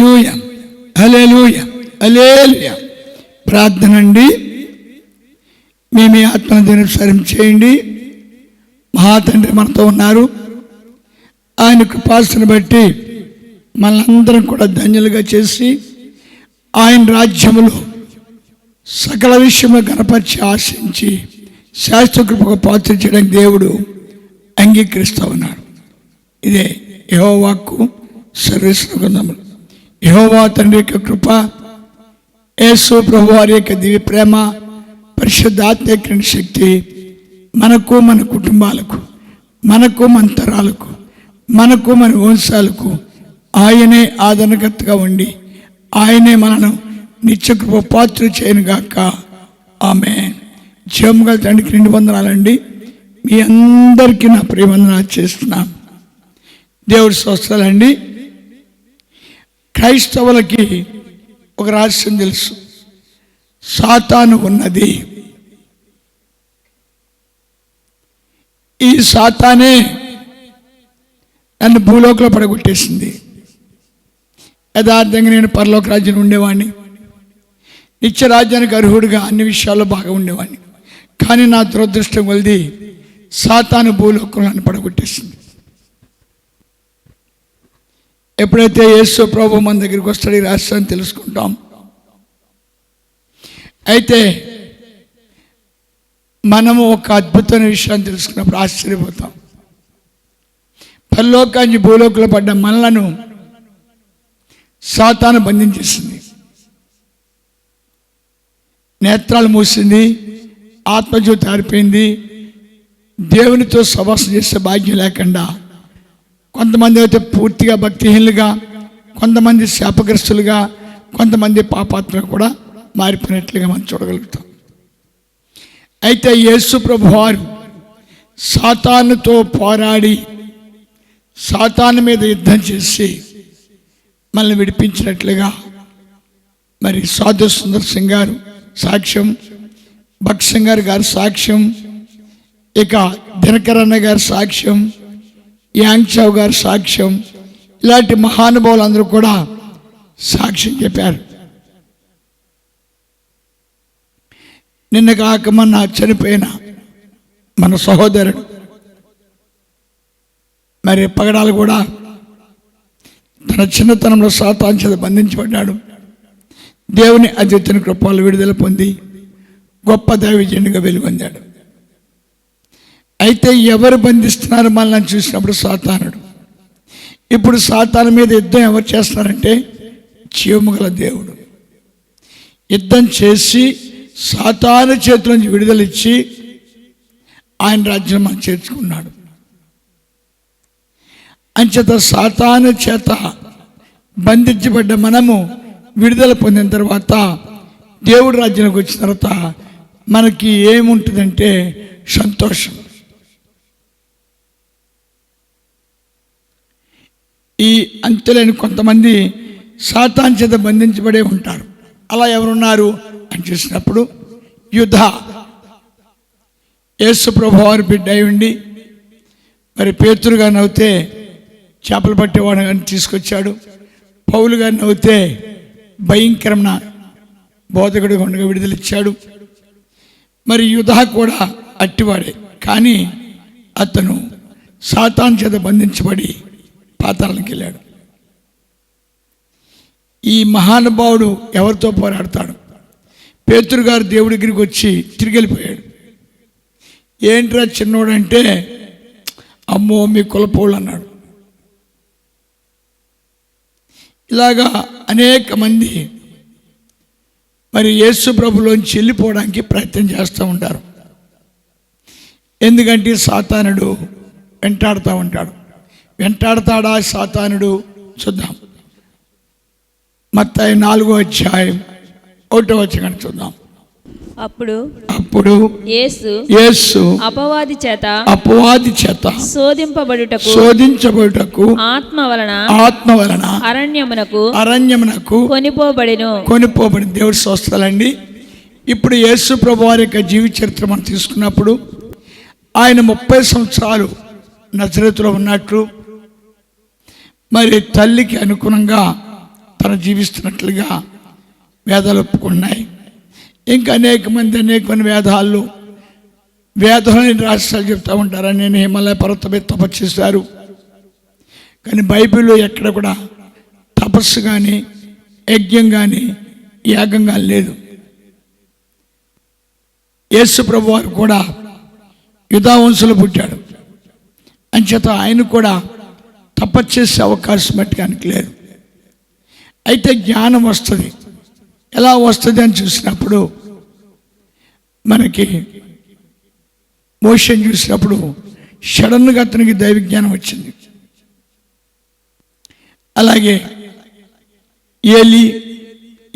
అలేలుయ అలేలుయ అలేలుయ ప్రార్థన అండి. మీ మీ ఆత్మను దినసరం చేయండి. మహాతండ్రి మనతో ఉన్నారు. ఆయన కృపాసను బట్టి మనందరం కూడా ధన్యులుగా చేసి ఆయన రాజ్యములో సకల విషయంలో గణపరిచి ఆశించి శాస్త్రకృపకు పాత్ర చేయడానికి దేవుడు అంగీకరిస్తూ ఉన్నాడు. ఇదే యహోవాకు సర్వేశ్వర గ్రంథములు. యహోవా తండ్రి యొక్క కృప యేసు ప్రభు వారి యొక్క దివి ప్రేమ పరిశుద్ధాత్మకరణ శక్తి మనకు మన కుటుంబాలకు మనకు మన తరాలకు మనకు మన వంశాలకు ఆయనే ఆదరణకర్తగా ఉండి ఆయనే మనను నిత్యకృప పాత్ర చేయనుగాక ఆమె జీవముగల తండ్రికి రెండు వందనాలండి మీ అందరికీ నా ప్రియవందనాలు చేస్తున్నాను. దేవుడి స్వస్థలండి క్రైస్తవులకి ఒక రహస్యం తెలుసు. సాతాను ఉన్నది. ఈ సాతానే నన్ను భూలోకంలో పడగొట్టేసింది. యథార్థంగా నేను పరలోక రాజ్యం ఉండేవాడిని నిత్యరాజ్యానికి అర్హుడిగా అన్ని విషయాల్లో బాగా ఉండేవాడిని కానీ నా దురదృష్టం వల్ది సాతాను భూలోకంలో నన్ను పడగొట్టేసింది. ఎప్పుడైతే యేసు ప్రభు మన దగ్గరికి వస్తాడు ఈ రహస్యాన్ని తెలుసుకుంటాం. అయితే మనము ఒక అద్భుతమైన విషయాన్ని తెలుసుకున్నప్పుడు ఆశ్చర్యపోతాం. పల్లోకాన్ని భూలోకంలో పడ్డ మనలను సాతాను బంధించేసింది. నేత్రాలు మూసింది ఆత్మజ్యోతి ఆరిపోయింది దేవునితో సవాసం చేసే భాగ్యం లేకుండా కొంతమంది అయితే పూర్తిగా భక్తిహీనులుగా కొంతమంది శాపగ్రస్తులుగా కొంతమంది పాపాత్మలు కూడా మారిపోయినట్లుగా మనం చూడగలుగుతాం. అయితే యేసు ప్రభు వారు సాతానుతో పోరాడి సాతాను మీద యుద్ధం చేసి మనల్ని విడిపించినట్లుగా మరి సాధు సుందర్ సింగ్ గారు సాక్ష్యం భక్సింగ్ గారు గారి సాక్ష్యం ఇక దినకరన్న గారి సాక్ష్యం యాంగ్షావ్ గారు సాక్ష్యం. ఇలాంటి మహానుభావులు అందరూ కూడా సాక్ష్యం చెప్పారు. నిన్న కాక మొన్న చనిపోయిన మన సహోదరుడు. మరి పగడాలు కూడా తన చిన్నతనంలో సాతాన్ బంధించబడ్డాడు. దేవుని అద్వితీయ కృపాలు విడుదల పొంది గొప్ప దైవజనుడిగా వెలుగొందాడు. అయితే ఎవరు బంధిస్తున్నారు మనల్ని చూసినప్పుడు సాతానుడు. ఇప్పుడు సాతాను మీద యుద్ధం ఎవరు చేస్తున్నారంటే చీమగల దేవుడు. యుద్ధం చేసి సాతాను చేతుల నుంచి విడుదలిచ్చి ఆయన రాజ్యం మనం చేర్చుకున్నాడు. అంచేత సాతాను చేత బంధించబడ్డ మనము విడుదల పొందిన తర్వాత దేవుడి రాజ్యానికి వచ్చిన తర్వాత మనకి ఏముంటుందంటే సంతోషం. ఈ అంచెలేని కొంతమంది సాతాన్ చేత బంధించబడే ఉంటారు. అలా ఎవరున్నారు అని చూసినప్పుడు యుధ యేసు ప్రభు వారి బిడ్డ అయి ఉండి మరి పేతురు నవ్వుతే చేపలు పట్టేవాడు కానీ తీసుకొచ్చాడు. పౌలు గారిని అవుతే భయంకరమైన బోధకుడు ఉండగా విడుదలిచ్చాడు. మరి యుధ కూడా అట్టివాడే. కానీ అతను సాతాన్ చేత బంధించబడి పాతాళానికి వెళ్ళాడు. ఈ మహానుభావుడు ఎవరితో పోరాడతాడు? పేతురు గారు దేవుడి దగ్గరికి వచ్చి తిరిగి వెళ్ళిపోయాడు. ఏంట్రా చిన్నోడంటే అమ్మో మీ కులపోళ్ళు అన్నాడు. ఇలాగా అనేక మంది మరి యేసు ప్రభులోంచి వెళ్ళిపోవడానికి ప్రయత్నం చేస్తూ ఉంటారు. ఎందుకంటే సాతానుడు వెంటాడుతూ ఉంటాడు. వెంటాడతాడా సాతానుడు? చూద్దాం. మత్తాయి నాలుగో అధ్యాయం ఒకటో వచ్చి చూద్దాం. అప్పుడు అప్పుడు యేసు యేసు అపవాది చేత అపవాది చేత శోధింపబడుటకు శోధించబడుటకు ఆత్మ వలన ఆత్మ వలన అరణ్యమునకు అరణ్యమునకు కొనిపోబడెను. కొనిపోబడిన దేవుడి స్వస్థలండి ఇప్పుడు యేసు ప్రభు వారి యొక్క జీవిత చరిత్ర మనం తీసుకున్నప్పుడు ఆయన ముప్పై సంవత్సరాలు నజరతులో ఉన్నట్లు మరి తల్లికి అనుగుణంగా తను జీవిస్తున్నట్లుగా వేదాలు ఒప్పుకున్నాయి ఇంకా అనేక మంది అనేక మంది వేదాలు వేదాలని రాష్ట్రాలు చెప్తూ ఉంటారు? నేను హిమాలయ పర్వతం మీద తపస్సు చేశారు. కానీ బైబిల్లో ఎక్కడ కూడా తపస్సు కానీ యజ్ఞం కానీ యాగం కానీ లేదు. యేసు ప్రభు వారు కూడా యుధావంశులు పుట్టాడు. అంచేత ఆయన కూడా తపస్సు చేసే అవకాశం పెట్టడానికి లేదు. అయితే జ్ఞానం వస్తుంది. ఎలా వస్తుంది అని చూసినప్పుడు మనకి మోషన్ చూసినప్పుడు సడన్గా అతనికి దైవ జ్ఞానం వచ్చింది. అలాగే ఏలి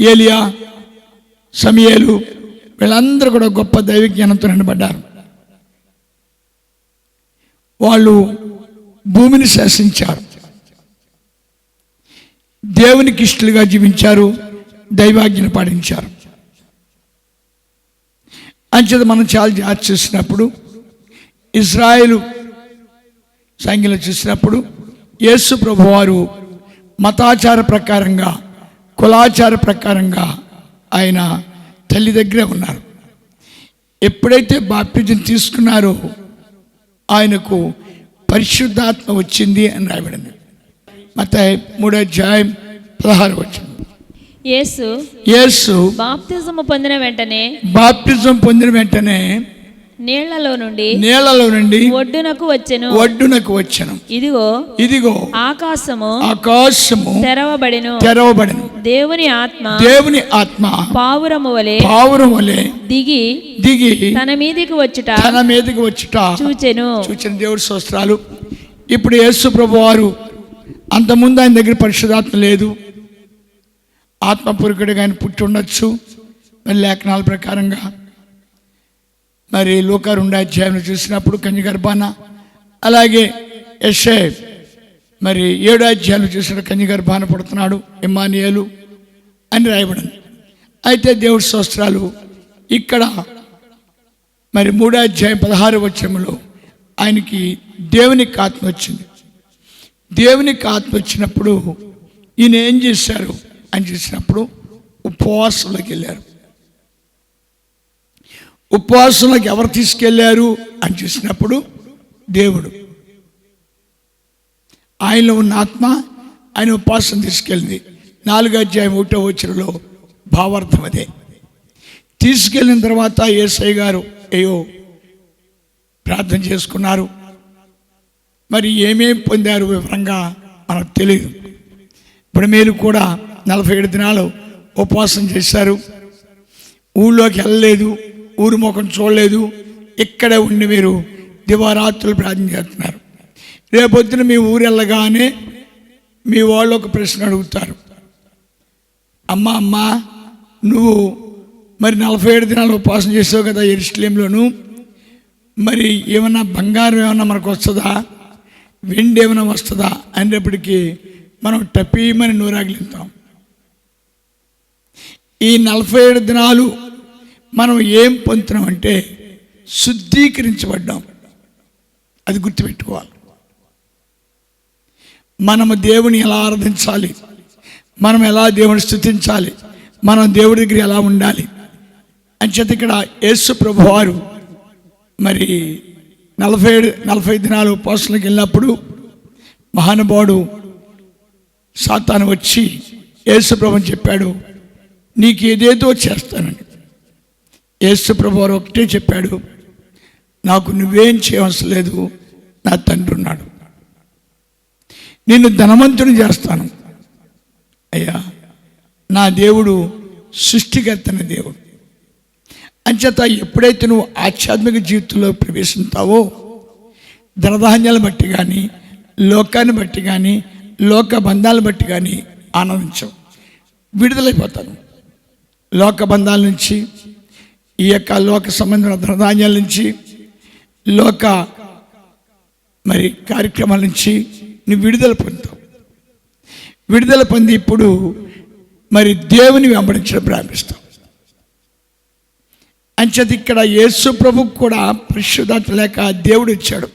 ఏలియా సమయలు వీళ్ళందరూ కూడా గొప్ప దైవ జ్ఞానంతో నిలబడ్డారు. వాళ్ళు భూమిని శాసించారు. దేవునికి ఇష్టలుగా జీవించారు దైవాజ్ఞను పాటించారు. అంచేత మనం చాలా జాగ్రత్త చేసినప్పుడు ఇజ్రాయేలు సంఖ్యలు చూసినప్పుడు యేసు ప్రభువారు మతాచార ప్రకారంగా కులాచార ప్రకారంగా ఆయన తల్లి దగ్గరే ఉన్నారు. ఎప్పుడైతే బాప్తిజం తీసుకున్నారో ఆయనకు పరిశుద్ధాత్మ వచ్చింది అని రాయబడింది. మత మూడో అధ్యాయం పదహారు వచ్చింది. యేసు యేసు బాప్తిజము పొందిన వెంటనే బాప్టిజం పొందిన వెంటనే నీళ్ళలో నుండి నీళ్ళలో నుండి ఒడ్డునకు వచ్చెను. ఒడ్డునకు వచ్చను. ఇదిగో ఇదిగో ఆకాశము ఆకాశము తెరవబడెను. తెరవబడను. దేవుని ఆత్మ దేవుని ఆత్మ పావురము వలె పావురం వలె దిగి దిగి తన మీదికి వచ్చుట తన మీదకి వచ్చుట చూచెను. సూచన దేవుడి శస్త్రాలు ఇప్పుడు యేసు ప్రభు వారు అంతకుముందు ఆయన దగ్గర పరిశుధాత్మ లేదు. ఆత్మపురుకుడిగా ఆయన పుట్టి ఉండొచ్చు. లేఖనాల ప్రకారంగా మరి లోక రెండు అధ్యాయం చూసినప్పుడు కన్యగర్భాన అలాగే యశే మరి ఏడు అధ్యాయులు చూసిన కన్యగర్భాన పడుతున్నాడు ఇమానియలు అని రాయబడింది. అయితే దేవుడి శాస్త్రాలు ఇక్కడ మరి మూడో అధ్యాయం పదహారు వచ్చంలో ఆయనకి దేవునికి ఆత్మ వచ్చింది. దేవునికి ఆత్మ వచ్చినప్పుడు ఈయన ఏం చేశారు అని చూసినప్పుడు ఉపవాసంలోకి వెళ్ళారు. ఉపవాసంలోకి ఎవరు తీసుకెళ్ళారు అని చూసినప్పుడు దేవుడు ఆయనలో ఉన్న ఆత్మ ఆయన ఉపవాసం తీసుకెళ్ళింది. నాలుగో అధ్యాయం ఒకటో వచ్చినలో భావార్థం అదే. తీసుకెళ్ళిన తర్వాత ఏసై గారు అయ్యో ప్రార్థన చేసుకున్నారు. మరి ఏమేం పొందారు వివరంగా మనకు తెలియదు ఇప్పుడు మీరు కూడా నలభై ఏడు దినాలు ఉపవాసం చేశారు. ఊళ్ళోకి వెళ్ళలేదు. ఊరు ముఖం చూడలేదు. ఇక్కడే ఉండి మీరు దివారాత్రులు ప్రార్థన చేస్తున్నారు. రేపొద్దున మీ ఊరు వెళ్ళగానే మీ వాళ్ళు ఒక ప్రశ్న అడుగుతారు. అమ్మ అమ్మ నువ్వు మరి నలభై ఏడు దినాలు ఉపవాసం చేసావు కదా ఎరుస్లేంలోను? మరి ఏమైనా బంగారం ఏమైనా మనకు వస్తుందా? వెండి ఏమైనా వస్తుందా? అనేటప్పటికీ మనం టపీమని నూరాగిలింతాం ఈ నలభై ఏడు దినాలు మనం ఏం పొందుతున్నామంటే శుద్ధీకరించబడ్డాం. అది గుర్తుపెట్టుకోవాలి. మనము దేవుని ఎలా ఆరాధించాలి? మనం ఎలా దేవుని స్థుతించాలి? మనం దేవుడి దగ్గర ఎలా ఉండాలి? అంచేత ఇక్కడ యేసు ప్రభువారు మరి నలభై ఏడు నలభై దినాలు ఉపవాసంలోకి వెళ్ళినప్పుడు మహానుభావుడు సాతాను వచ్చి యేసు ప్రభుని చెప్పాడు నీకు ఏదేదో చేస్తానని. యేసుప్రభు వారు ఒకటే చెప్పాడు నాకు నువ్వేం చేయవలసిన లేదు నా తండ్రి ఉన్నాడు. నిన్ను ధనవంతుని చేస్తాను. అయ్యా నా దేవుడు సృష్టికర్తన దేవుడు. అంచేత ఎప్పుడైతే నువ్వు ఆధ్యాత్మిక జీవితంలో ప్రవేశిస్తావో ధనధాన్యాలను బట్టి కానీ లోకాన్ని బట్టి కానీ లోక బంధాలను బట్టి కానీ ఆనందించవు. విడుదలైపోతాను. లోక బంధాల నుంచి ఈ యొక్క లోక సంబంధమైన ధనధాన్యాల నుంచి లోక మరి కార్యక్రమాల నుంచి నువ్వు విడుదల పొందుతావు. విడుదల పొంది ఇప్పుడు మరి దేవుని వెంబడించడం ప్రారంభిస్తావు అంచేత ఇక్కడ యేసు ప్రభు కూడా పరిశుద్ధత లేక దేవుడు ఇచ్చాడు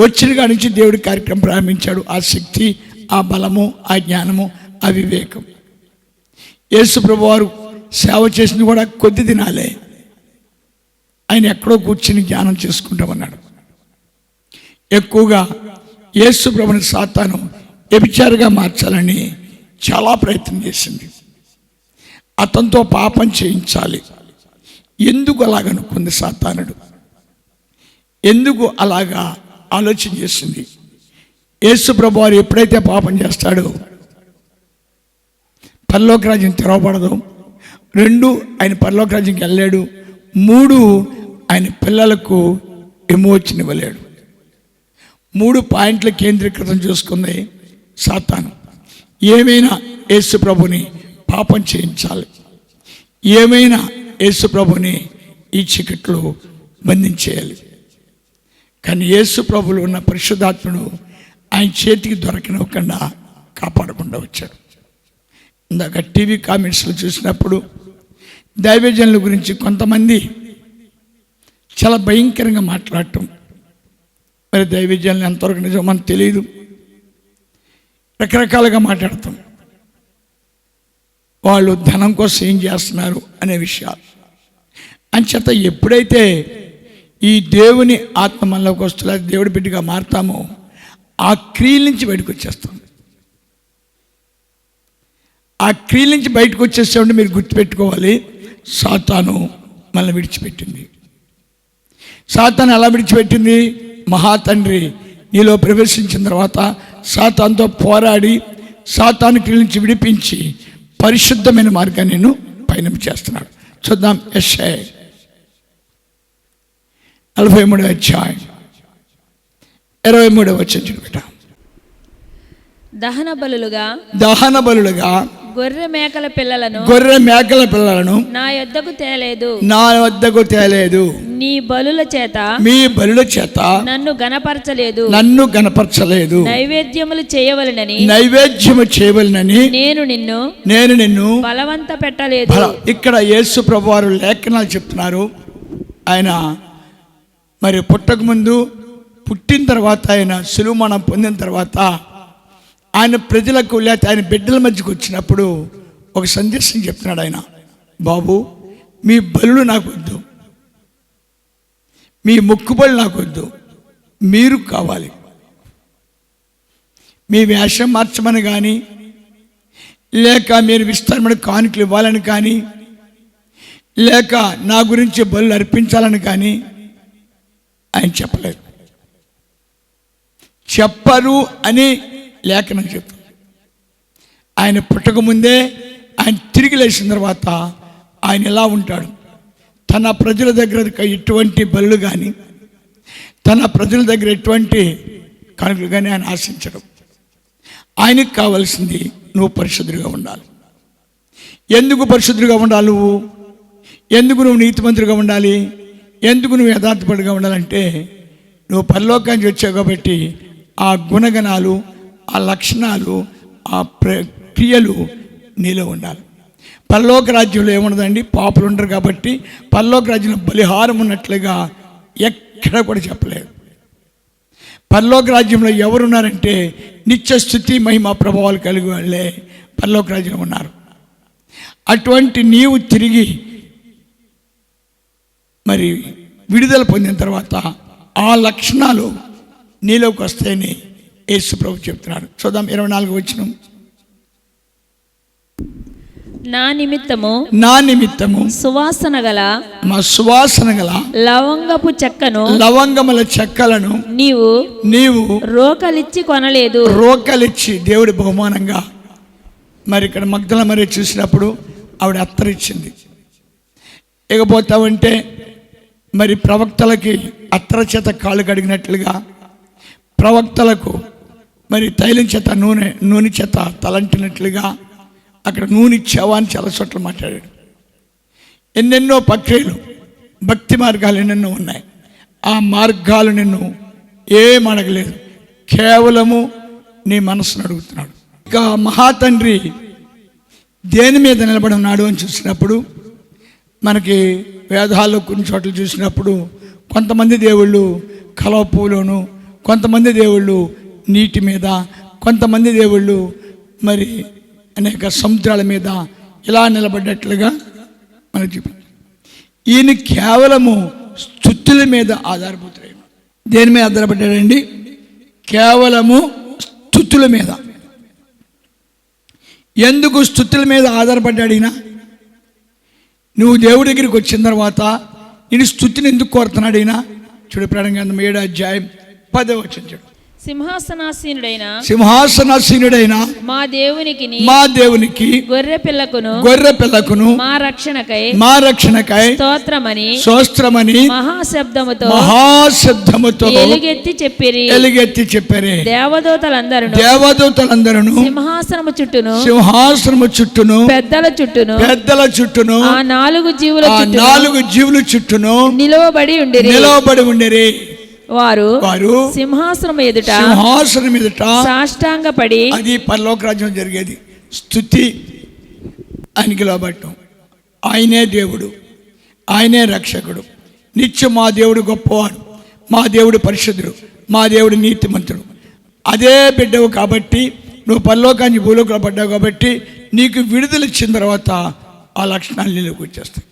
వచ్చిన కాడి నుంచి దేవుడి కార్యక్రమం ప్రారంభించాడు. ఆ శక్తి ఆ బలము ఆ జ్ఞానము ఆ వివేకం యేసు ప్రభు వారు సేవ చేసింది కూడా కొద్ది దినాలే. ఆయన ఎక్కడో కూర్చుని ధ్యానం చేసుకుంటామన్నాడు. ఎక్కువగా యేసు ప్రభుని సాతాను ఎబిచారుగా మార్చాలని చాలా ప్రయత్నం చేసింది. అతనితో పాపం చేయించాలి. ఎందుకు అలాగనుకుంది సాతానుడు? ఎందుకు అలాగా ఆలోచన చేసింది? యేసు ప్రభు వారు ఎప్పుడైతే పాపం చేస్తాడో పరలోకరాజ్యం తెరవబడదు. రెండు ఆయన పర్లోకరాజ్యంకి వెళ్ళాడు మూడు ఆయన పిల్లలకు ఎమోషన్ ఇవ్వలేడు. మూడు పాయింట్ల కేంద్రీకృతం చేసుకుంది సాతాను. ఏమైనా యేసు ప్రభుని పాపం చేయించాలి. ఏమైనా యేసు ప్రభుని ఈ చీకట్లో బంధించేయాలి. కానీ యేసు ప్రభులు ఉన్న పరిశుద్ధాత్మను ఆయన చేతికి దొరకనివ్వకుండా కాపాడకుండా వచ్చాడు. ఇందాక టీవీ కామెంట్స్లో చూసినప్పుడు దైవజనుల గురించి కొంతమంది చాలా భయంకరంగా మాట్లాడటం. మరి దైవజనులు ఎంతవరకు నిజం మనకు తెలియదు రకరకాలుగా మాట్లాడతాం వాళ్ళు ధనం కోసం ఏం చేస్తున్నారు అనే విషయాలు. అంచేత ఎప్పుడైతే ఈ దేవుని ఆత్మ మనలోకి వస్తుందో దేవుడి బిడ్డగా మారుతామో ఆ క్రియల నుంచి బయటకు వచ్చేస్తాం. ఆ క్రియల నుంచి బయటకు వచ్చేసామంటే మీరు గుర్తుపెట్టుకోవాలి. సాతాను మనల్ని విడిచిపెట్టింది. సాతాను ఎలా విడిచిపెట్టింది? మహాతండ్రి నీలో ప్రవేశించిన తర్వాత సాతాన్తో పోరాడి సాతాను నుంచి విడిపించి పరిశుద్ధమైన మార్గాన్ని నేను పయనం చేస్తున్నాడు. చూద్దాం ఎస్ఐ నలభై మూడవ అధ్యాయం. ఇరవై మూడవ వచ్చిన దహన బలులుగా దహన బలులుగా గొర్రె మేకల పిల్లలను గొర్రె మేకల పిల్లలను నా యొద్దకు తేలేదు. నా వద్దకు తేలేదు. నీ బలుల చేత మీ బలుల చేత నన్ను గనపరచలేదు నన్ను గనపరచలేదు నైవేద్యములు చేయవలనని నైవేద్యము చేయవలనని నేను నిన్ను నేను నిన్ను బలవంత పెట్టలేదు. ఇక్కడ యేసు ప్రభు వారు లేఖనాలు చెప్తున్నారు. ఆయన మరి పుట్టక ముందు పుట్టిన తర్వాత ఆయన సులువుమణం పొందిన తర్వాత ఆయన ప్రజలకు లేకపోతే ఆయన బిడ్డల మధ్యకు వచ్చినప్పుడు ఒక సందేశం చెప్తున్నాడు ఆయన. బాబు మీ బలు నాకు వద్దు. మీ మొక్కుబళ్ళు నాకు వద్దు. మీరు కావాలి. మీ వేషం మార్చమని కానీ లేక మీరు విస్తారమైన కానుకలు ఇవ్వాలని కానీ లేక నా గురించి బలు అర్పించాలని కానీ ఆయన చెప్పలేదు. చెప్పరు అని లేఖనం చెప్తుంది. ఆయన పుట్టకముందే ఆయన తిరిగి లేచిన తర్వాత ఆయన ఎలా ఉంటాడు? తన ప్రజల దగ్గర ఎటువంటి బలులు కానీ తన ప్రజల దగ్గర ఎటువంటి కానుకలు కానీ ఆయన ఆశించడం. ఆయనకు కావాల్సింది నువ్వు పరిశుద్ధుడిగా ఉండాలి. ఎందుకు పరిశుద్ధుడిగా ఉండాలి నువ్వు? ఎందుకు నువ్వు నీతిమంతుడిగా ఉండాలి? ఎందుకు నువ్వు యథార్థపడిగా ఉండాలంటే నువ్వు పరలోకానికి వచ్చావు కాబట్టి ఆ గుణగణాలు ఆ లక్షణాలు ఆ ప్రక్రియలు నీలో ఉండాలి. పరలోక రాజ్యంలో ఏముండదండి? పాపులు ఉండరు కాబట్టి పరలోక రాజ్యంలో బలిహారం ఉన్నట్లుగా ఎక్కడ కూడా చెప్పలేదు పరలోక రాజ్యంలో ఎవరున్నారంటే నిత్యస్థుతి మహిమ ప్రభావాలు కలిగి వాళ్ళే పరలోక రాజ్యంలో ఉన్నారు. అటువంటి నీవు తిరిగి మరి విడుదల పొందిన తర్వాత ఆ లక్షణాలు నీలోకి వస్తేనే యేసు ప్రభు చెప్తున్నాడు. చూద్దాం ఇరవై నాలుగు వచ్చిన నా నిమిత్తము నా నిమిత్తము సువాసన గల మా సువాసన గల లవంగపు చెక్కను లవంగముల చెక్కలను నీవు నీవు రోకలిచ్చి కొనలేదు. రోకలిచ్చి దేవుడి బహుమానంగా మరి ఇక్కడ మగ్ధల మరి చూసినప్పుడు ఆవిడ అత్తరిచ్చింది. ఇకపోతావంటే మరి ప్రవక్తలకి అత్తర చేత కాళ్ళు కడిగినట్లుగా ప్రవక్తలకు మరి తైలం చేత నూనె నూనె చేత తలంటినట్లుగా అక్కడ నూనె ఇచ్చావా అని చాలా చోట్ల మాట్లాడాడు. ఎన్నెన్నో ప్రక్రియలు భక్తి మార్గాలు ఎన్నెన్నో ఉన్నాయి. ఆ మార్గాలు నిన్ను ఏం అడగలేదు. కేవలము నీ మనసును అడుగుతున్నాడు. ఇక మహాతండ్రి దేని మీద నిలబడి ఉన్నాడు అని చూసినప్పుడు మనకి వేదాల్లో కొన్ని చోట్ల చూసినప్పుడు కొంతమంది దేవుళ్ళు కలవ పూలోను కొంతమంది దేవుళ్ళు నీటి మీద కొంతమంది దేవుళ్ళు మరి అనేక సముద్రాల మీద ఇలా నిలబడ్డట్లుగా మనకు చూపి ఈయన కేవలము స్థుతుల మీద ఆధారపడుతున్నాయి దేని మీద ఆధారపడ్డాడండి? కేవలము స్థుతుల మీద. ఎందుకు స్థుతుల మీద ఆధారపడ్డాడు ఈయన? నువ్వు దేవుడి దగ్గరికి వచ్చిన తర్వాత నేను స్థుతిని ఎందుకు కోరుతున్నాడు ఈయన? చూడు ప్రాణంగా ఏడు అధ్యాయం పదే వచ్చిన చూడు. సింహాసనాసీనుడైన సింహాసనాసీనుడైన మా దేవునికి మా దేవునికి గొర్రె పిల్లకును గొర్రె పిల్లకును మా రక్షణకై మా రక్షణకై స్తోత్రమని సోస్త్రమని మహాశబ్దముతో మహాశబ్దముతో ఎలుగెత్తి చెప్పిరి. ఎలుగెత్తి చెప్పారే. దేవదూతలందరూ దేవదూతలందరూ సింహాసనము చుట్టూను సింహాసనము చుట్టూను పెద్దల చుట్టూను పెద్దల చుట్టూను ఆ నాలుగు జీవుల నాలుగు జీవుల చుట్టూను నిలువబడి ఉండిరి. నిలవబడి ఉండేరి. వారు వారు సింహాసనం ఎదుట సింహాసనం ఎదుట సాష్టాంగపడి అది పరలోక రాజ్యం జరిగేది. స్థుతి ఆయనకి లోబట్టం ఆయనే దేవుడు. ఆయనే రక్షకుడు. నిత్యం మా దేవుడు గొప్పవాడు. మా దేవుడు పరిశుద్ధుడు. మా దేవుడు నీతిమంతుడు. అదే బిడ్డవు కాబట్టి నువ్వు పరలోకాన్ని భూలోకంలో పడ్డావు కాబట్టి నీకు విడుదల ఇచ్చిన తర్వాత ఆ లక్షణాలు నీలోకి వచ్చేస్తాయి.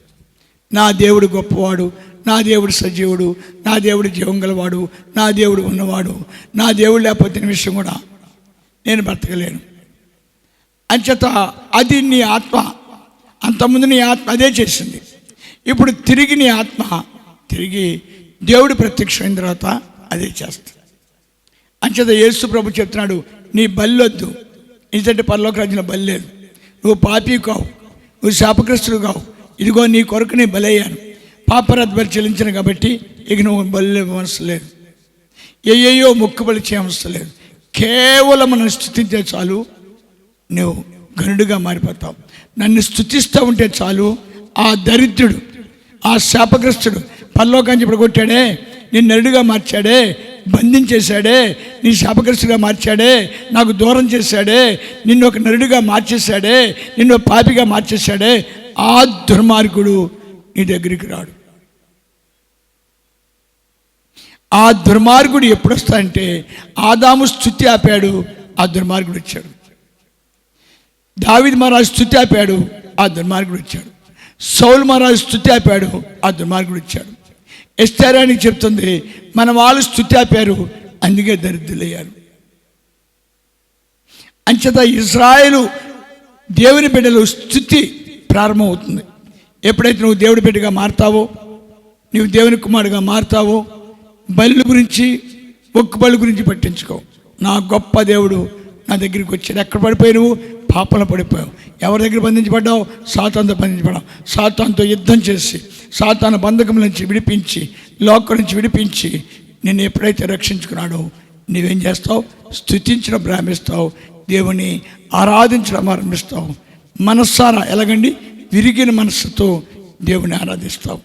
నా దేవుడు గొప్పవాడు. నా దేవుడు సజీవుడు నా దేవుడు జీవం గలవాడు నా దేవుడు ఉన్నవాడు నా దేవుడు లేకపోతే విషయం కూడా నేను బ్రతకలేను. అంచేత అది నీ ఆత్మ. అంతకుముందు నీ ఆత్మ అదే చేసింది. ఇప్పుడు తిరిగి నీ ఆత్మ తిరిగి దేవుడు ప్రత్యక్షమైన తర్వాత అదే చేస్తుంది. అంచేత యేసు ప్రభు చెప్తున్నాడు నీ బల్లొద్దు. ఎందుకంటే పరలోక రాజ్యంలో బల్లేదు నువ్వు పాపి కావు. నువ్వు శాపగ్రస్తుడు కావు. ఇదిగో నీ కొరకు నీ బలయ్యాను. పాపరాధ బలి చెల్లించిన కాబట్టి ఇక నువ్వు బలి లేదు. ఏయో మొక్కుబలి చేయవలసిన లేదు. కేవలం మనం స్థుతించే చాలు. నువ్వు గనుడుగా మారిపోతావు. నన్ను స్థుతిస్తూ ఉంటే చాలు. ఆ దరిద్రుడు ఆ శాపగ్రస్తుడు పల్లోకాంచి ఇప్పుడు కొట్టాడే నేను నరుడుగా మార్చాడే బంధించేశాడే నీ శాపగ్రస్తుడిగా మార్చాడే నాకు దూరం చేశాడే నిన్ను ఒక నరుడుగా మార్చేశాడే నిన్ను ఒక పాపిగా మార్చేశాడే ఆ దుర్మార్గుడు నీ దగ్గరికి రాడు. ఆ దుర్మార్గుడు ఎప్పుడు వస్తాడంటే ఆదాము స్థుతి ఆపాడు ఆ దుర్మార్గుడు వచ్చాడు. దావిద్ మహారాజు స్థుతి ఆపాడు ఆ దుర్మార్గుడు వచ్చాడు. సౌల్ మహారాజు స్థుతి ఆపాడు ఆ దుర్మార్గుడు వచ్చాడు. ఎస్టారానికి చెప్తుంది మన వాళ్ళు స్థుతి ఆపారు అందుకే దరిద్రులయ్యారు. అంచేత ఇజ్రాయేలు దేవుని బిడ్డలు స్థుతి ప్రారంభమవుతుంది. ఎప్పుడైతే నువ్వు దేవుడి బిడ్డగా మారుతావో నువ్వు దేవుని కుమారుడుగా మారుతావో బలి గురించి ఒక్క గురించి పట్టించుకో. నా గొప్ప దేవుడు నా దగ్గరికి వచ్చాడు. ఎక్కడ పడిపోయావు పాపలు పడిపోయావు. ఎవరి దగ్గర బంధించబడ్డావు? సాతాన్తో బంధించబడ్డావు. సాతాన్తో యుద్ధం చేసి సాతాన బంధకం నుంచి విడిపించి లోకం నుంచి విడిపించి నిన్ను ఎప్పుడైతే రక్షించుకున్నాడో నువ్వేం చేస్తావు? స్థుతించడం ప్రారంభిస్తావు. దేవుని ఆరాధించడం ఆరంభిస్తావు మనస్సారా ఎలాగండి? విరిగిన మనస్సుతో దేవుని ఆరాధిస్తావు.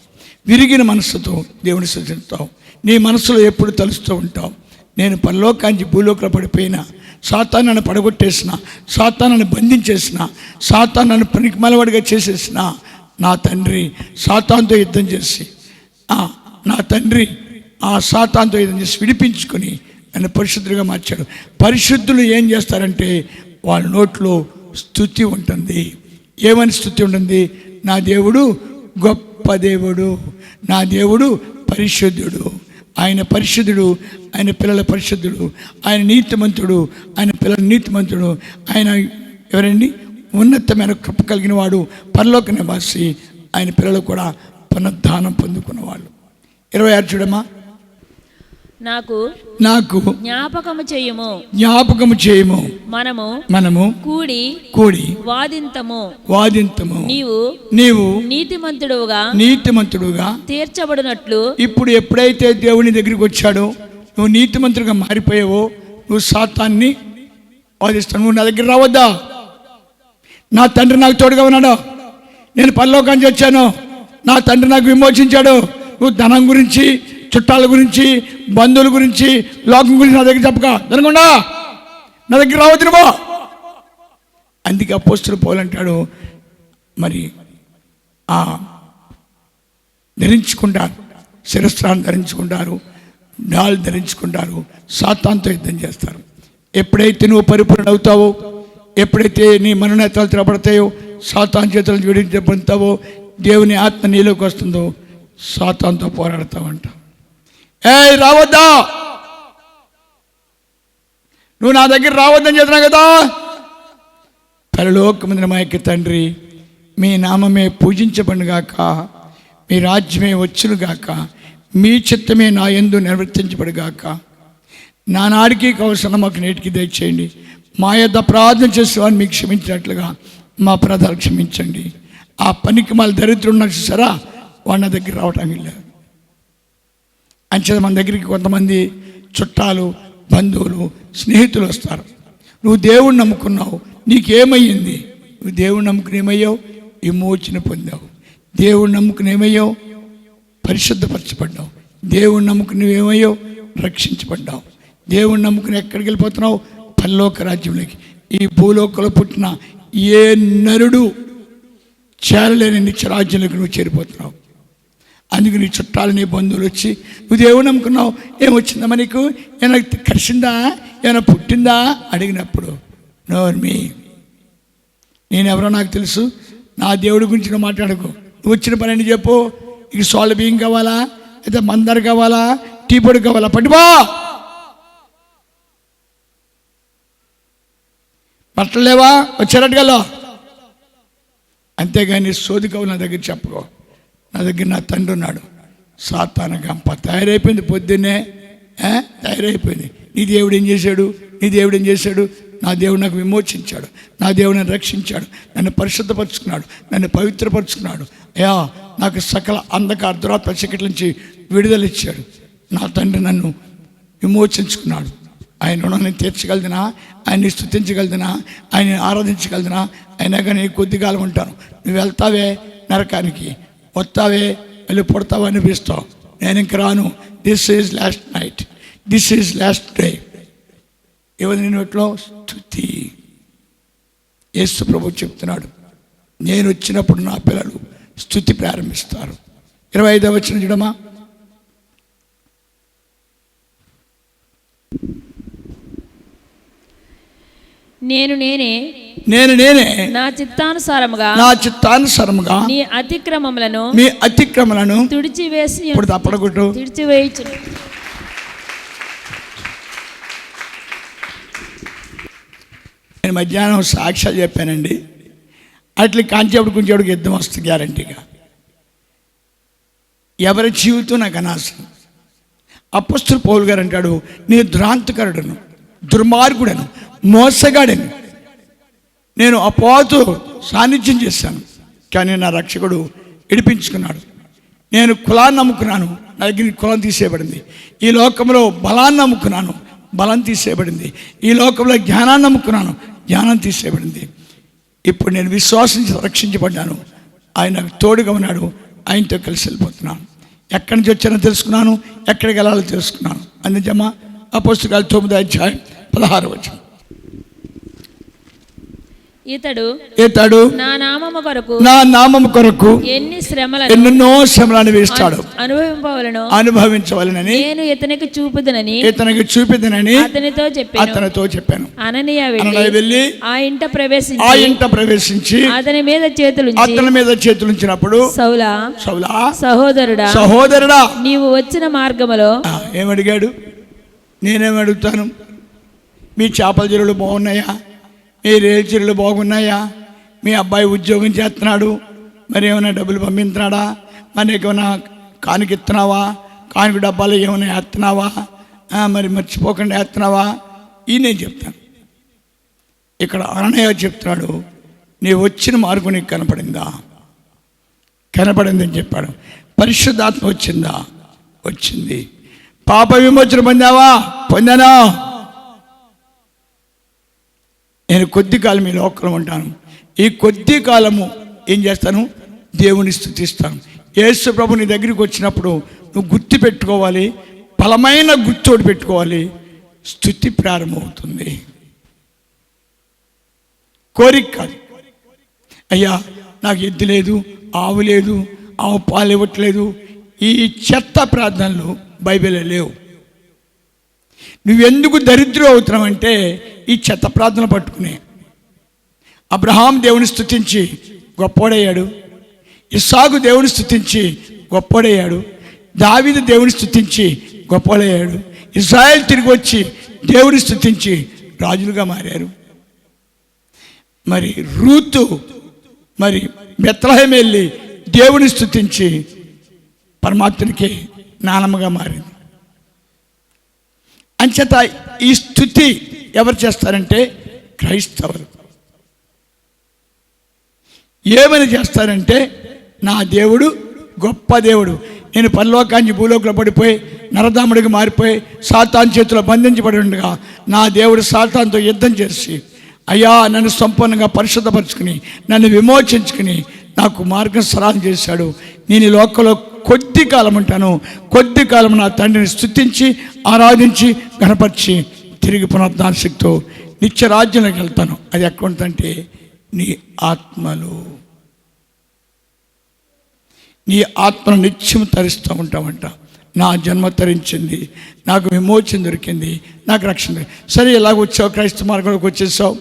విరిగిన మనస్సుతో దేవుని స్థుతిస్తావు నీ మనసులో ఎప్పుడు తలుస్తూ ఉంటావు? నేను పరలోకానికి భూలోకలు పడిపోయినా సాతానాన్ని నన్ను పడగొట్టేసిన సాతానాన్ని నన్ను బంధించేసిన సాతానాన్ని నన్ను పనికి మలవాడిగా చేసేసిన నా తండ్రి సాతాన్తో యుద్ధం చేసి నా తండ్రి ఆ సాతాన్తో యుద్ధం చేసి విడిపించుకొని నన్ను పరిశుద్ధులుగా మార్చాడు. పరిశుద్ధులు ఏం చేస్తారంటే వాళ్ళ నోట్లో స్థుతి ఉంటుంది. ఏమని స్థుతి ఉంటుంది? నా దేవుడు గొప్ప దేవుడు నా దేవుడు పరిశుద్ధుడు. ఆయన పరిశుద్ధుడు ఆయన పిల్లల పరిశుద్ధుడు ఆయన నీతిమంతుడు ఆయన పిల్లల నీతిమంతుడు ఆయన ఎవరండి? ఉన్నతమైన కృప కలిగిన వాడు పరలోక నివాసి ఆయన పిల్లలు కూడా పునరుద్ధానం పొందుకున్నవాళ్ళు. ఇరవై ఆరు చూడమ్మా. నాకు నాకు జ్ఞాపకము చెయ్యము జ్ఞాపకము చేయము. మనము మనము కూడి కూడి వాదింతము. వాదింతము. నీవు నీవు నీతిమంతుడుగా నీతిమంతుడుగా తీర్చబడినట్లు ఇప్పుడు ఎప్పుడైతే దేవుని దగ్గరికి వచ్చాడో నువ్వు నీతిమంతుడిగా మారిపోయావో నువ్వు సాతాన్ని వాదిస్తావు. నువ్వు నా దగ్గర రావద్దా? నా తండ్రి నాకు తోడుగా ఉన్నాడు? నేను పరలోకానికి వచ్చాను. నా తండ్రి నాకు విమోచించాడు. నువ్వు ధనం గురించి చుట్టాల గురించి బంధువుల గురించి లోకం గురించి నా దగ్గర చెప్పక. జరగకుండా నా దగ్గర రావద్దు నువ్వు. అందుకే అపోస్తులు పోలంటాడు మరి ఆ ధరించుకుంటారు శిరస్త్రాన్ని ధరించుకుంటారు డాల్ ధరించుకుంటారు సాతాంతో యుద్ధం చేస్తారు. ఎప్పుడైతే నువ్వు పరిపూర్ణ అవుతావో ఎప్పుడైతే నీ మనోనేతాలు తెరబడతాయో సాతాన్ చేతులను విడిచి దేవుని ఆత్మ నీలోకి వస్తుందో సాతాన్తో పోరాడతావంట. ఏయ్ రావద్దా? నువ్వు నా దగ్గర రావద్దని చెప్తున్నా కదా? పరలోకమందిన మా యొక్క తండ్రి మీ నామమే పూజించబడుగాక మీ రాజ్యమే వచ్చునుగాక మీ చిత్తమే నా ఎందు నిర్వర్తించబడుగాక నానాడికి కవసరం మాకు నేటికి దయచేయండి. మా యొద్ ప్రార్థన చేసేవాడిని మీకు క్షమించినట్లుగా మా ప్రధాలు క్షమించండి. ఆ పనికి మళ్ళీ దరిద్రం ఉన్నారు సరా వాళ్ళ నా దగ్గర రావటం లేదు అంచేత మన దగ్గరికి కొంతమంది చుట్టాలు బంధువులు స్నేహితులు వస్తారు. నువ్వు దేవుణ్ణి నమ్ముకున్నావు నీకేమయ్యింది? నువ్వు దేవుణ్ణి నమ్ముకుని ఏమయ్యావు? విమోచన పొందావు. దేవుణ్ణి నమ్ముకుని ఏమయ్యావు? పరిశుద్ధపరచబడ్డావు. దేవుణ్ణి నమ్ముకుని నువ్వేమయ్యావు రక్షించబడ్డావు. దేవుణ్ణి నమ్ముకుని ఎక్కడికి వెళ్ళిపోతున్నావు? పల్లోక రాజ్యంలోకి. ఈ భూలోకంలో పుట్టిన ఏ నరుడు చేరలేని నిత్య రాజ్యంలోకి నువ్వు చేరిపోతున్నావు. అందుకు నీ చుట్టాలు నీ బంధువులు వచ్చి నువ్వు దేవుడు నమ్ముకున్నావు? ఏమొచ్చిందమ్మా నీకు? ఏమైనా కలిసిందా ఏమైనా పుట్టిందా? అడిగినప్పుడు నోర్మి నేనెవరో నాకు తెలుసు. నా దేవుడి గురించి నువ్వు మాట్లాడకు. నువ్వు వచ్చిన పని అని చెప్పు. ఇక సోళ్ళ బియ్యం కావాలా? అయితే మందరు కావాలా? టీ పొడి కావాలా? పట్టుబా బట్టలు లేవా? వచ్చారట్టుగా అంతేగాని సోది కవులు నా దగ్గర చెప్పుకో. నా దగ్గర నా తండ్రి ఉన్నాడు. సాతాన గంప తయారైపోయింది పొద్దున్నే తయారైపోయింది. నీ దేవుడు ఏం చేశాడు? నీ దేవుడు ఏం చేశాడు? నా దేవుడు నాకు విమోచించాడు. నా దేవుడు నన్ను రక్షించాడు. నన్ను పరిశుద్ధపరుచుకున్నాడు. నన్ను పవిత్రపరుచుకున్నాడు. అయ్యా నాకు సకల అంధకార దురాత్మ చీకటి నుంచి విడుదల ఇచ్చాడు. నా తండ్రి నన్ను విమోచించుకున్నాడు. ఆయన రుణాన్ని తీర్చగలదునా ఆయన్ని స్థుతించగలదునా ఆయన్ని ఆరాధించగలిగినా అయినా కానీ కొద్ది కాలం ఉంటాను. నువ్వు వెళ్తావే నరకానికి? వస్తావే వెళ్ళిపోతావు పుడతావు అనిపిస్తావు నేను ఇంక రాను. This is last night this is last day ఎవరి నేను ఎట్లో? స్థుతి యేసు ప్రభు చెప్తున్నాడు. నేను వచ్చినప్పుడు నా పిల్లలు స్థుతి ప్రారంభిస్తారు. ఇరవై ఐదవ వచ్చిన చూడమా నేను నేనే నేను నేనే నా చిత్తానుసారముగా నా చిత్తానుసరముగా నీ అతిక్రమములను మీ అతిక్రమలను తుడిచివేసి ఇప్పుడు తప్పడగొట్టు తుడిచివేయచ్చు నేను మధ్యాహ్నం సాక్ష్యాలు చెప్పానండి. అట్లా కాంచేపుడు కొంచెం యుద్ధం వస్తుంది గ్యారంటీగా. ఎవరి జీవితం నాకు అనవసరం అపస్తులు పౌలు గారు అంటాడు నేను దురాంతకరుడను దుర్మార్గుడను మోసగాడను నేను అపోతు సాన్నిధ్యం చేశాను. కానీ నా రక్షకుడు ఇడిపించుకున్నాడు నేను కులాన్ని నమ్ముకున్నాను. నా దగ్గర కులం తీసేయబడింది. ఈ లోకంలో బలాన్ని నమ్ముకున్నాను. బలం తీసేయబడింది. ఈ లోకంలో జ్ఞానాన్ని నమ్ముకున్నాను. జ్ఞానం తీసేయబడింది. ఇప్పుడు నేను విశ్వాసించి రక్షించబడ్డాను. ఆయన తోడుగా ఉన్నాడు. ఆయనతో కలిసి వెళ్ళిపోతున్నాను. ఎక్కడి నుంచి వచ్చానో తెలుసుకున్నాను. ఎక్కడికి వెళ్ళాలో తెలుసుకున్నాను. అందుచమ్మా ఆ పుస్తకాలు తొమ్మిది అధ్యాయం పదహారు వచ్చాను ఇతడు ఇతడు నా నామము కొరకు నా నామం కొరకు ఎన్ని శ్రమలను ఎన్నెన్నో శ్రమలు అనుభవిస్తాడు అనుభవింపవలను అనుభవించవలనని నేను ఇతనికి చూపుదనని ఇతనికి చూపిదనని అతనితో చెప్పాను. అతనితో చెప్పాను. అననీయ వెళ్ళి ఆ ఇంట ఆ ప్రవేశించి ఇంట ప్రవేశించి అతని మీద చేతులుంచి అతని మీద చేతులుంచినప్పుడు సౌలా సౌలా సహోదరుడా సహోదరుడా నీవు వచ్చిన మార్గములో ఆ, ఏమడిగాడు? నేనేం అడుగుతాను? మీ చేపల చెరువులు బాగున్నాయా? మీ రేలు చెరువులు బాగున్నాయా? మీ అబ్బాయి ఉద్యోగం చేస్తున్నాడు. మరి ఏమైనా డబ్బులు పంపిస్తున్నాడా? మరి ఏమైనా కానికి ఇస్తున్నావా? కానుక డబ్బాలు ఏమైనా వేస్తున్నావా? మరి మర్చిపోకుండా వేస్తున్నావా? ఈ నేను చెప్తాను. ఇక్కడ అననయ్య చెప్తున్నాడు నీ వచ్చిన మార్పు నీకు కనపడిందా? కనపడిందని చెప్పాడు. పరిశుద్ధాత్మ వచ్చిందా? వచ్చింది. పాప విమోచన పొందావా? పొందానా. నేను కొద్ది కాలం ఈ లోకంలో ఉంటాను. ఈ కొద్ది కాలము ఏం చేస్తాను? దేవుని స్థుతిస్తాను. యేసు ప్రభు నీ దగ్గరికి వచ్చినప్పుడు నువ్వు గుర్తు పెట్టుకోవాలి. బలమైన గుర్తోడు పెట్టుకోవాలి. స్థుతి ప్రారంభమవుతుంది. కోరిక కాదు. అయ్యా నాకు ఎద్దు లేదు ఆవు లేదు ఆవు పాలు ఇవ్వట్లేదు. ఈ చెత్త ప్రార్థనలు బైబిల్లో లేవు. నువ్వెందుకు దరిద్రం అవుతున్నావంటే ఈ చెత్త ప్రార్థన పట్టుకునే అబ్రహాం దేవుని స్థుతించి గొప్పోడయ్యాడు. ఇస్సాగు దేవుని స్థుతించి గొప్పోడయ్యాడు. దావిద దేవుని స్థుతించి గొప్పోడయ్యాడు. ఇజ్రాయెల్ తిరిగి వచ్చి దేవుని స్థుతించి రాజులుగా మారారు. మరి రూతు మరి బెత్లహేం వెళ్ళి దేవుని స్థుతించి పరమాత్మునికి నానమ్మగా మారింది. అంచేత ఈ స్థుతి ఎవరు చేస్తారంటే క్రైస్తవులు. ఏమని చేస్తారంటే నా దేవుడు గొప్ప దేవుడు. నేను పరలోకాంచి భూలోకంలో పడిపోయి నరదాముడికి మారిపోయి సాతాన్ చేతిలో బంధించబడి ఉండగా నా దేవుడు సాతాన్తో యుద్ధం చేసి అయ్యా నన్ను సంపూర్ణంగా పరిశుద్ధపరచుకుని నన్ను విమోచించుకుని నాకు మార్గం సరాహం చేశాడు. నేను ఈ లోకంలో కొద్ది కాలం ఉంటాను. కొద్ది కాలం నా తండ్రిని స్థుతించి ఆరాధించి గణపరిచి తిరిగి పునర్ధాశక్తితో నిత్య రాజ్యంలోకి వెళ్తాను. అది ఎక్కడ నీ ఆత్మలో. నీ ఆత్మను నిత్యం తరిస్తూ ఉంటామంట నా జన్మ తరించింది నాకు విమోచన దొరికింది నాకు రక్షణ సరే ఇలాగ వచ్చావు? క్రైస్తవ మార్గంలోకి వచ్చేసావు.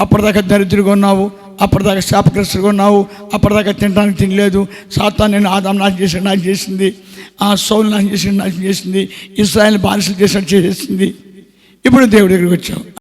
అప్పటిదాకా దరిద్రుగా ఉన్నావు అప్పటిదాకా శాపగ్రస్తుగా ఉన్నావు అప్పటిదాకా తినడానికి తినలేదు. సాతాన్ నేను ఆదాం నాశనం చేసి నాశనం చేసింది. ఆ సౌలు నాశనం చేసి నాశనం చేసింది. ఇస్రాయల్ బానిసలు చేసినట్టు చేసేసింది ఇప్పుడు దేవుడి దగ్గరికి వచ్చాం.